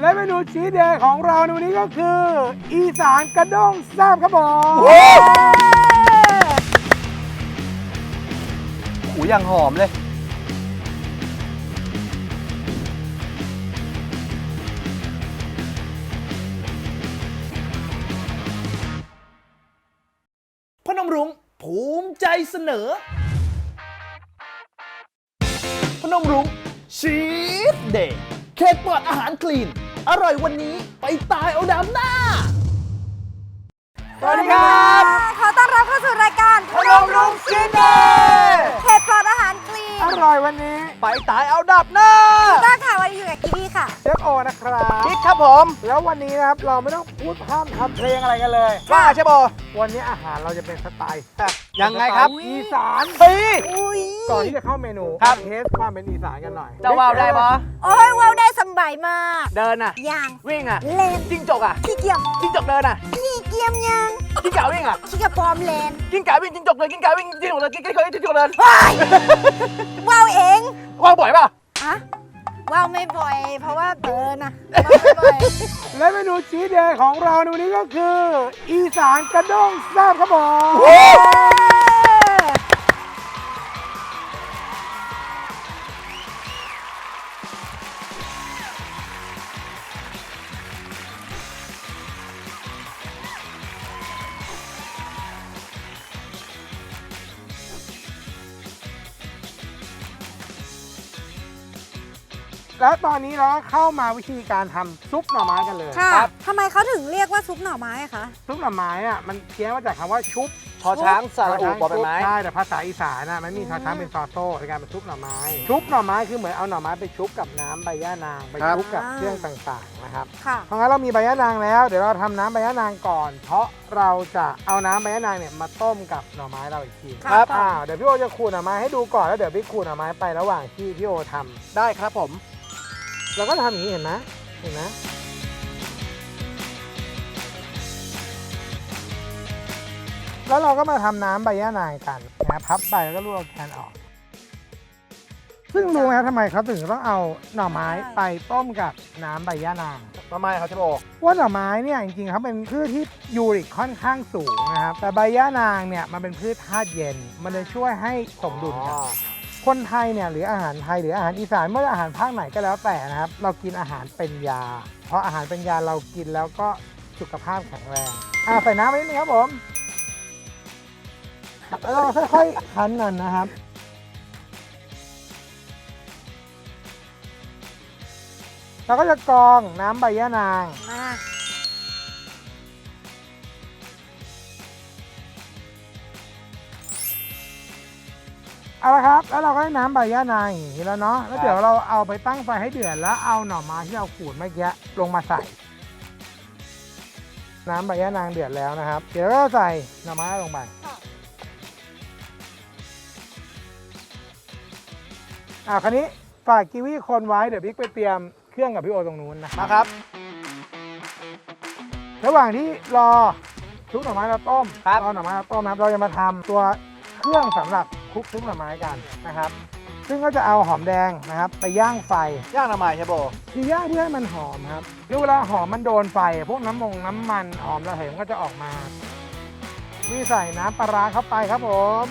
และเมนูชีสเดย์ของเราในวันนี้ก็คือ อีสานกระด้งแซ่บครับผมหูอย่างหอมเลย พนมรุ้งภูมิใจเสนอ พนมรุ้งชีสเดย์เค้กปลอดอาหารคลีน อร่อยวันนี้ไปตายเอาดำหน้า สวัสดีครับ ขอต้อนรับเข้าสู่รายการพนมรุ้งชีสเดย์เพจปลอดอาหารคลีนอร่อยวันนี้ไปตายเอาดับหน้าต้าค่ะวันนี้อยู่กับกิวี่ค่ะ เชฟโอนะครับ คิดครับผม แล้ววันนี้นะครับเราไม่ต้องพูดพร่ำทำเพลงอะไรกันเลย ว่าใช่บอวันนี้อาหารเราจะเป็นสไตล์แซ่บยังไงครับสตล์อีสานเฮ้ยอุ้ยก่อนที่จะเข้าเมนูครับ เทสความเป็นอีสานกันหน่อยเจ้าว่าวได้ปะโอ้ยว้าวได้สำบายมาก เดินอะ อย่างวิ่งอะเลนจิ้งจกอะขี้เกียจจิ้งจกเดินอะขี้เกียจยังจิ้งก่าวิ่งอะขี้เกียจปลอมเลนจิ้งก่าวิ่งจิ้งจกเดินจิ้งก่าวิ่งจิ้งจกเดินจิ้งก่าวิ่งจิ้งจกเดินว้ายว้าวเองว่างบ่อยป่ะอะว้าวไม่บ่อย เพราะว่าเดินนะว้าวไม่บ่อยและเมนูชีสเดย์ของเราในวันนี้ก็คือ อีสานกระด้งแซ่บครับผม แล้วตอนนี้เราก็เข้ามาวิธีการทำซุปหน่อไม้กันเลยค่ะครับทำไมเขาถึงเรียกว่าซุปหน่อไม้อะคะ ซุปหน่อไม้อะมันเพี้ยนมาจากคำว่าชุบชอช้างสระอูปอเป็นไม้ ใช่แต่ภาษาอีสานน่ะมันมีชอช้างเป็นซอโต้ในการเป็นซุปหน่อไม้ ชุบหน่อไม้คือเหมือนเอาหน่อไม้ไปชุบกับน้ำใบย่านางไปครับ ชุบกับอ่าเครื่องต่างๆนะครับ ค่ะ เพราะงั้นเรามีใบย่านางแล้วเดี๋ยวเราทำน้ำใบย่านางก่อน เพราะเราจะเอาน้ำใบย่านางเนี่ยมาต้มกับหน่อไม้เราอีกทีครับ อ่าเดี๋ยวพี่โอจะขูดหน่อไม้ให้ดูก่อนแล้วเดี๋ยวพี่ขูดหน่อไม้ไประหว่างที่พี่โอทำได้ครับผม เราก็ทำอย่างนี้เห็นไหมเห็นไหมแล้วเราก็มาทำน้ำใบย่านางกันนะพับใบแล้วก็ลวกแคนออก ซึ่งรู้ไหมครับทำไมเขาถึงต้องเอาหน่อไม้ไปต้มกับน้ำใบย่านาง ทำไมครับเชฟโอว่าหน่อไม้เนี่ยจริงๆเขาเป็นพืชที่ยูริกค่อนข้างสูงนะครับ แต่ใบย่านางเนี่ยมันเป็นพืชธาตุเย็น มันเลยช่วยให้สมดุลกัน คนไทยเนี่ยหรืออาหารไทยหรืออาหารอีสานไม่ว่าอาหารภาคไหนก็แล้วแต่นะครับ เรากินอาหารเป็นยา เพราะอาหารเป็นยาเรากินแล้วก็สุขภาพแข็งแรงอ่าใส่น้ำไปนิดนึงครับผมแล้วเราค่อยๆคั้นกันนะครับเราก็จะกรองน้ำใบย่านางมา เอาละครับ แล้วเราก็ได้น้ำใบย่านางอย่างนี้แล้วเนาะ แล้วเดี๋ยวเราเอาไปตั้งไฟให้เดือด แล้วเอาหน่อไม้ที่เราขูดเมื่อกี้ลงมาใส่ น้ำใบย่านางเดือดแล้วนะครับ เดี๋ยวเราก็ใส่หน่อไม้ลงไป อ่าคราวนี้ฝากกิวี่คนไว้ เดี๋ยวบิ๊กไปเตรียมเครื่องกับพี่โอตรงนู้นนะมาครับ ระหว่างที่รอชุบหน่อไม้เราต้มครับ รอหน่อไม้เราต้มนะครับ เราจะมาทำตัวเครื่องสำหรับ คลุกชุบหน่อไม้กันนะครับ ซึ่งก็จะเอาหอมแดงนะครับ ไปย่างไฟย่างทำไมเชฟโอคือย่างเพื่อให้มันหอมครับคือเวลาหอมมันโดนไฟ พวกน้ำมงน้ำมันหอมระเหยมันก็จะออกมาวิใส่น้ำปลาร้าเข้าไปครับผม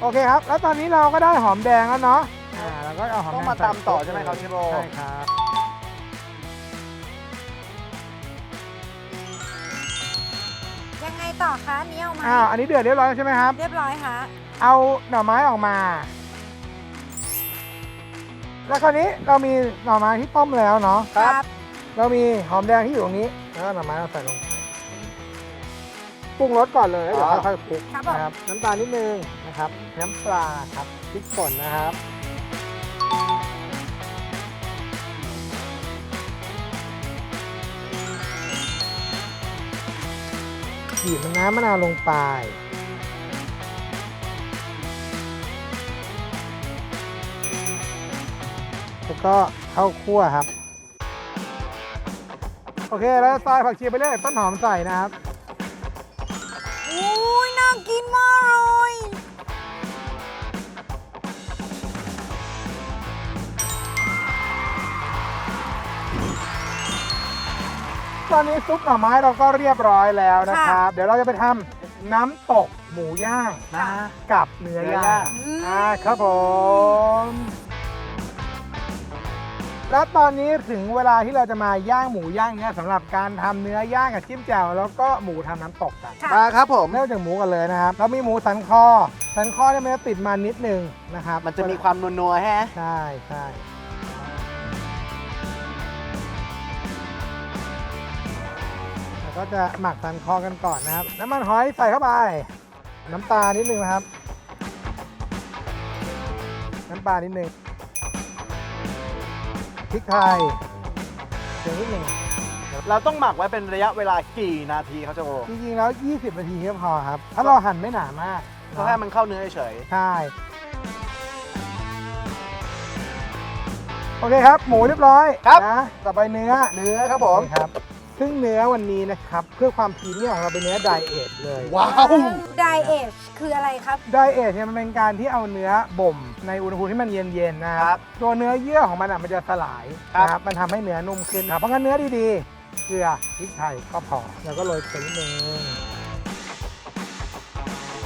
โอเคครับ แล้วตอนนี้เราก็ได้หอมแดงแล้วเนาะอ่าเราก็เอาหอมแดงต้องมาใส่ตำต่อใช่ไหมครับเชฟโอใช่ครับ ต่อคะอันนี้เอาไหมอ้าวอันนี้เดือดเรียบร้อยแล้วใช่ไหมครับ เรียบร้อยค่ะเอาหน่อไม้ออกมา แล้วคราวนี้เรามีหน่อไม้ที่ต้มแล้วเนาะครับเรามีหอมแดงที่อยู่ตรงนี้แล้วก็หน่อไม้เราใส่ลงไปปรุงรสก่อนเลยแล้วเดี๋ยวค่อยๆคลุกครับผม นะครับ น้ำตาลนิดนึงนะครับ น้ำปลาครับพริกป่นนะครับ บีบน้ำมะนาวลงไป แล้วก็ข้าวคั่วครับ โอเคแล้วซอยผักชีไปเรื่อยต้นหอมใส่นะครับ อนนี้ซุปหน่อไม้เราก็เรียบร้อยแล้วนะครับ เดี๋ยวเราจะไปทำน้ำตกหมูย่างนะกับเนื้อย่างอืมอ่าครับผมแล้วตอนนี้ถึงเวลาที่เราจะมาย่างหมูย่างเนี่ยสำหรับการทำเนื้อย่างกับจิ้มแจ่วแล้วก็หมูทำน้ำตกกันค่ะมาครับผมเริ่มจากหมูกันเลยนะครับเรามีหมูสันคอสันคอเนี่ยมันจะติดมันนิดนึงนะครับมันจะมีความนัวๆแฮะใช่ใช่ ก็จะหมักสันคอกันก่อนนะครับ น้ำมันหอยใส่เข้าไป น้ำตาลนิดนึงนะครับ น้ำปลานิดนึงพริกไทยเดี๋ยวนิดหนึ่งเราต้องหมักไว้เป็นระยะเวลากี่นาทีครับเชฟโบจริงๆแล้ว 20 นาทีก็พอครับ ถ้าเราหั่นไม่หนามากเพื่อให้มันเข้าเนื้อเฉยใช่โอเคครับ หมูเรียบร้อยครับนะต่อไปเนื้อๆเนื้อครับผมนี่ครับ ซึ่งเนื้อวันนี้นะครับ เพื่อความพรีเมียมของเราเป็นเนื้อไดเอทเลยว้าว ไดเอชคืออะไรครับ ไดเอทเนี่ยมันเป็นการที่เอาเนื้อบ่มในอุณหภูมิที่มันเย็นๆนะคครัรับบตัวเนื้อเยื่อของมันอะมันจะสลายครับ นะครับมันทำให้เนื้อนุ่มขึ้นครับเพราะงั้นเนื้อดีๆเกลือพริกไทยก็พอแล้วก็โรยเกลือนิดนึง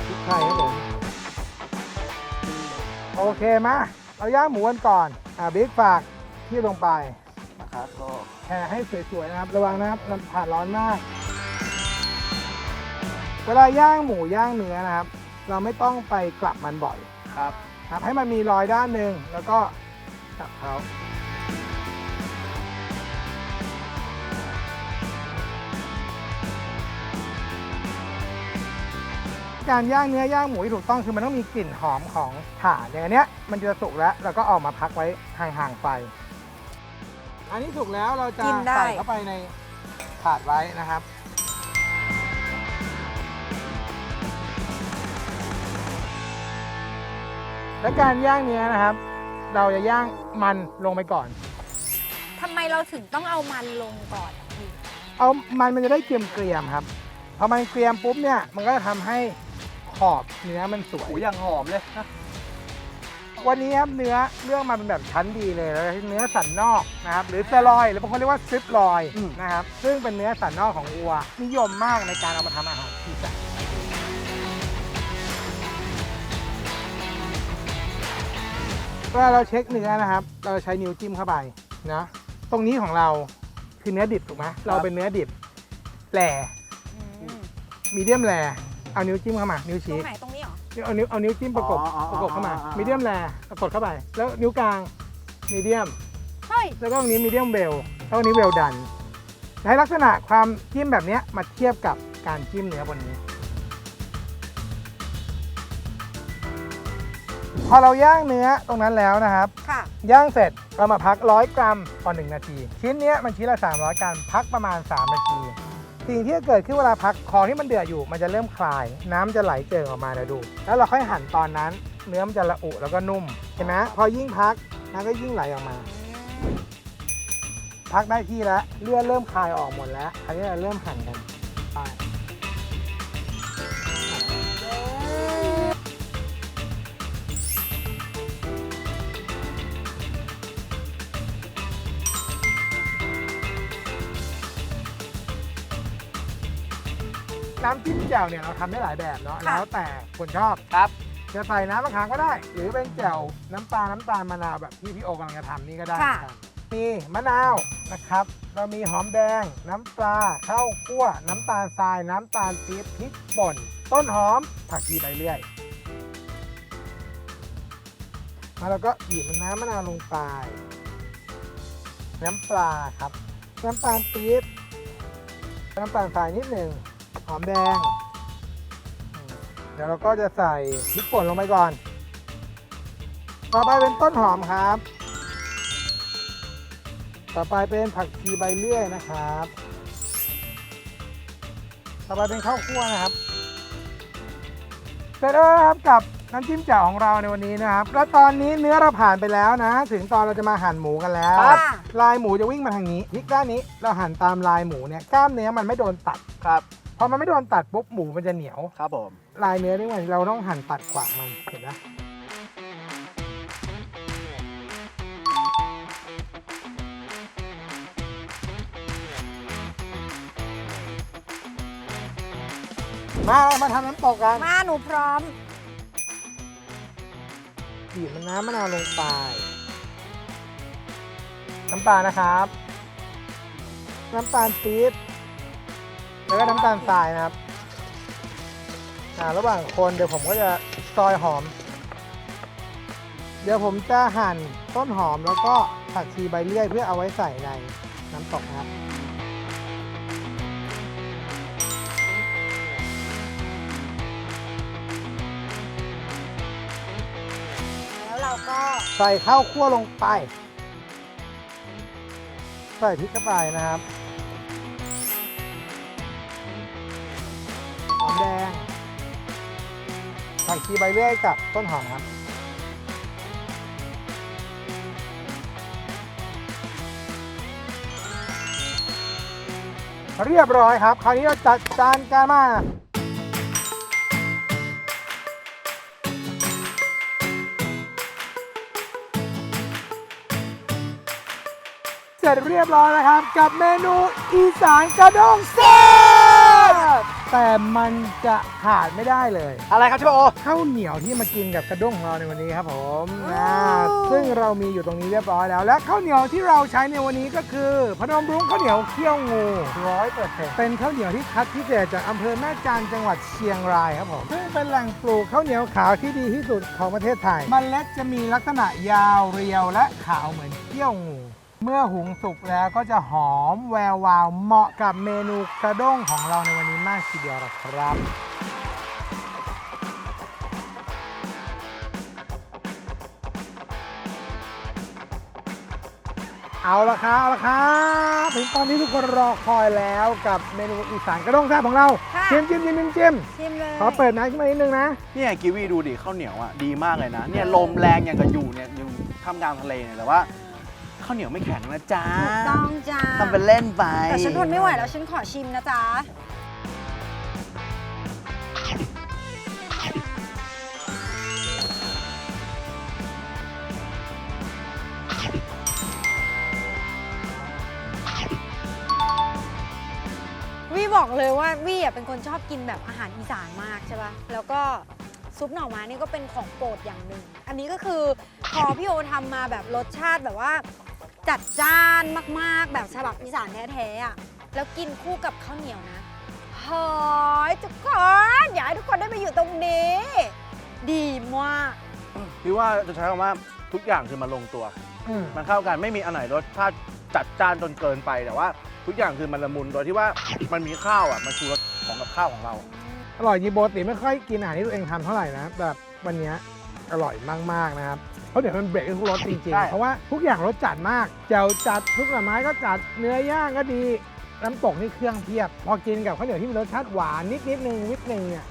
พริกไทยครับผมโอเคมาเราย่างหมูกันก่อนอ่าบิ๊กฝากที่ลงไป นะครับก็แผ่ให้สวยๆนะครับ ระวังนะครับมันผ่านร้อนมาก เวลาย่างหมูย่างเนื้อนะครับ เราไม่ต้องไปกลับมันบ่อยครับครับให้มันมีรอยด้านหนึ่งแล้วก็จับเขาการย่างเนื้อย่างหมูที่ถูกต้องคือมันต้องมีกลิ่นหอมของถ่านอย่างอันเนี้ยมันจะสุกแล้วเราก็เอามาพักไว้ห่างๆไฟ อันนี้สุกแล้วเราจะกินได้ ใส่เข้าไปในถาดไว้นะครับ และการย่างเนื้อนะครับ เราจะย่างมันลงไปก่อน ทำไมเราถึงต้องเอามันลงก่อนอะพี่เอามันมันจะได้เกรียมๆครับพอมันเกรียมปุ๊บเนี่ยมันก็จะทำให้ขอบเนื้อมันสวยหูอย่างหอมเลยนะ วันนี้ครับเนื้อเรื่องมาเป็นแบบชั้นดีเลยแล้วเนื้อสันนอกนะครับหรือสลอยหรือบางคนเรียกว่าสตริปลอยนะครับซึ่งเป็นเนื้อสันนอกของวัว นิยมมากในการเอามาทำอาหารพิซซ่าเวลาเราเช็คเนื้อนะครับ เราใช้นิ้วจิ้มเข้าไปนะตรงนี้ของเราคือเนื้อดิบถูกไหมเราเป็นเนื้อดิบแหล่อืมมีเดียมแลเอานิ้วจิ้มเข้ามา นิ้วตรชี้งไหนตรง นี้เหรอเอานิ้วเอานิ้วจิ้มประกบประกบเข้ามามีเดียมแลกดเข้าไป แล้วนิ้วกลางมีเดียม เฮ้ย แล้วก็ตรงนี้มีเดียมเวลแล้วก็นี้เวลดันใช้ลักษณะความจิ้มแบบเนี้ยมาเทียบกับการจิ้มเนื้อบนนี้ พอเราย่างเนื้อตรงนั้นแล้วนะครับ ค่ะ ย่างเสร็จเรามาพัก 100 กรัมต่อ1นาที ชิ้นเนี้ยมันชิ้นละ 300 กรัมพักประมาณ 3 นาที สิ่งที่จะเกิดขึ้นเวลาพักของที่มันเดือดอยู่ มันจะเริ่มคลาย น้ำจะไหลเจิ่งออกมาเดี๋ยวดู แล้วเราค่อยหั่นตอนนั้น เนื้อมันจะละอุแล้วก็นุ่มเห็นไหมพอยิ่งพักน้ำก็ยิ่งไหลออกมา พักได้ที่แล้วเลือดเริ่มคลายออกหมดแล้วคราวนี้เราเริ่มหั่นกัน น้ำจิ้มแจ่วเนี่ยเราทำได้หลายแบบเนาะค่ะแล้วแต่คนชอบครับ จะใส่น้ำมะขามก็ได้ หรือเป็นแจ่วน้ำปลาน้ำตาลมะนาวแบบที่พี่โอกำลังจะทำนี่ก็ได้ค่ะครับมีมะนาวนะครับ เรามีหอมแดง น้ำปลาข้าวคั่ว น้ำตาลทราย น้ำตาลปี๊บพริกป่น ต้นหอมผักชีใบเลื่อยมาแล้วก็บีบน้ำมะนาวลงไป น้ำปลาครับ น้ำตาลปี๊บน้ำตาลทรายนิดหนึ่ง หอมแดง เดี๋ยวเราก็จะใส่พริกป่นลงไปก่อน ต่อไปเป็นต้นหอมครับ ต่อไปเป็นผักชีใบเลื่อยนะครับ ต่อไปเป็นข้าวคั่วนะครับเสร็จแล้วนะครับกับน้ำจิ้มแจ่วของเราในวันนี้นะครับ แล้วตอนนี้เนื้อเราผ่านไปแล้วนะ ถึงตอนเราจะมาหั่นหมูกันแล้ว ครับ ลายหมูจะวิ่งมาทางนี้พลิกด้านนี้เราหั่นตามลายหมูเนี่ยกล้ามเนื้อมันไม่โดนตัด ครับพ พอมันไม่โดนตัดปุ๊บหมูมันจะเหนียว ครับผม ลายเนื้อนี่ไงเราต้องหั่นตัดขวางมันเห็นไหมมาเรามาทำน้ำตกกันมาหนูพร้อมบีบมันน้ำมะนาวลงไป น้ำปลานะครับ น้ำตาลปี๊บ แล้วก็น้ำตาลทรายนะครับอ่าระหว่างคนเดี๋ยวผมก็จะซอยหอม เดี๋ยวผมจะหั่นต้นหอมแล้วก็ผักชีใบเลื่อยเพื่อเอาไว้ใส่ในน้ำตกนะครับแล้วเราก็ใส่ข้าวคั่วลงไป ใส่พริกเข้าไปนะครับ ผักชีใบเลื่อยกับต้นหอมครับเรียบร้อยครับ คราวนี้เราจัดจานกันมาเสร็จเรียบร้อยแล้วครับ กับเมนูอีสานกระด้งแซ่บ แต่มันจะขาดไม่ได้เลย อะไรครับเชฟโอข้าวเหนียวที่มากินกับกระด้งของเราในวันนี้ครับผมนะซึ่งเรามีอยู่ตรงนี้เรียบร้อยแล้ว และข้าวเหนียวที่เราใช้ในวันนี้ก็คือ พนมรุ้งข้าวเหนียวเคี่ยวงูร้อยเปอร์เซ็นต์เป็นข้าวเหนียวที่คัดพิเศษจากอำเภอแม่จานจังหวัดเชียงรายครับผมซึ่งเป็นแหล่งปลูกข้าวเหนียวขาวที่ดีที่สุดของประเทศไทยมันเล็ดจะมีลักษณะยาวเรียวและขาวเหมือนเคี่ยวงู เมื่อหุงสุกแล้วก็จะหอมแวววาวเหมาะกับเมนูกระด้งของเราในวันนี้มากทีเดียวละครับเอาละครับเอาละครับถึงตอนที่ทุกคนรอคอยแล้วกับเมนูอีสานกระด้งแซ่บของเราค่ะ จิ้มจิ้มจิ้มจิ้มจิ้มชิมเลยขอเปิดน้ำขึ้นมานิดนึงนะ เนี่ยกิวีดูดิข้าวเหนียวอะดีมากเลยนะเนี่ยลมแรงอย่างกับอยู่เนี่ยอยู่ท่ามกลางทะเลเนี่ยแต่ว่า ข้าวเหนียวไม่แข็งนะจ๊ะถูกต้องจ้าทำเป็นเล่นไปแต่ฉันทนไม่ไหวแล้วฉันขอชิมนะจ๊ะวี่บอกเลยว่าวี่อะเป็นคนชอบกินแบบอาหารอีสานมากใช่ปะแล้วก็ซุปหน่อไม้นี่ก็เป็นของโปรดอย่างหนึ่ง อันนี้ก็คือพอพี่โอทำมาแบบรสชาติแบบว่า จัดจ้านมากๆ แบบฉบับอีสานแท้ๆอะแล้วกินคู่กับข้าวเหนียวนะเฮ้ยทุกคนอยากให้ทุกคนได้ไปอยู่ตรงนี้ ดีมากพี่ว่าจะใช้คำว่าทุกอย่างคือมันลงตัวอืมมันเข้ากันไม่มีอันไหนรสชาติจัดจ้านจนเกินไปแต่ว่า ทุกอย่างคือมันละมุนโดยที่ว่ามันมีข้าวอะมันคือรสของกับข้าวของเรา อร่อยจริงปกติไม่ค่อยกินอาหารที่ตัวเองทำเท่าไหร่นะแต่วันเนี้ยอร่อยมากๆนะครับ เพราะเดี๋ยวมันเบรกทุกรสจริงใช่ ๆ เพราะว่าทุกอย่างรสจัดมากแจ่วจัดทุกหน่อไม้ก็จัดเนื้อย่างก็ดีน้ำตกนี่เครื่องเพียบ พอกินกับข้าวเหนียวที่มีรสชาติหวานนิดนิดๆนึงนิดนึงเนี่ย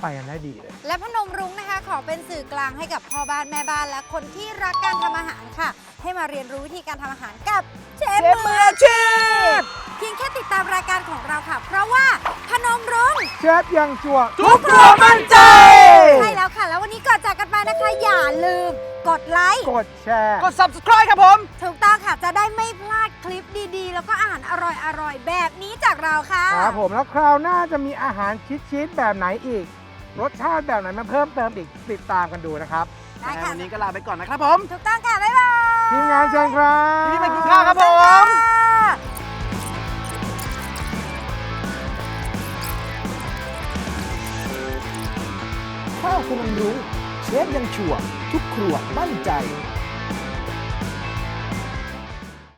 ไปกันได้ดีเลย และพนมรุ้งนะคะ ขอเป็นสื่อกลางให้กับพ่อบ้านแม่บ้านและคนที่รักการทำอาหารค่ะ ให้มาเรียนรู้วิธีการทำอาหารกับเชฟมืออาชีพเพียงแค่ติดตามรายการของเราค่ะ เพราะว่าพนมรุ้ง เชฟยังจั่วทุกครัวมั่นใจ ใช่แล้วค่ะ แล้ววันนี้ก่อนจากกันไปนะคะ อย่าลืมกดไลค์ กดแชร์ กด subscribe ครับผม ถูกต้องค่ะ จะได้ไม่พลาดคลิปดีๆ แล้วก็อาหารอร่อยๆ แบบนี้จากเราค่ะ ครับผมแล้วคราวหน้าจะมีอาหารชิดๆแบบไหนอีก รสชาติแบบไหนมาเพิ่มเติมอีกติดตามกันดูนะครับได้ค่ะ วันนี้ก็ลาไปก่อนนะครับผม ถูกต้องค่ะ บ๊ายบาย ทีมงานเชิญครับ พี่ไปกินข้าวครับผม ข้าวคุณรุ้งเชฟยังชัวร์ทุกครัวมั่นใจ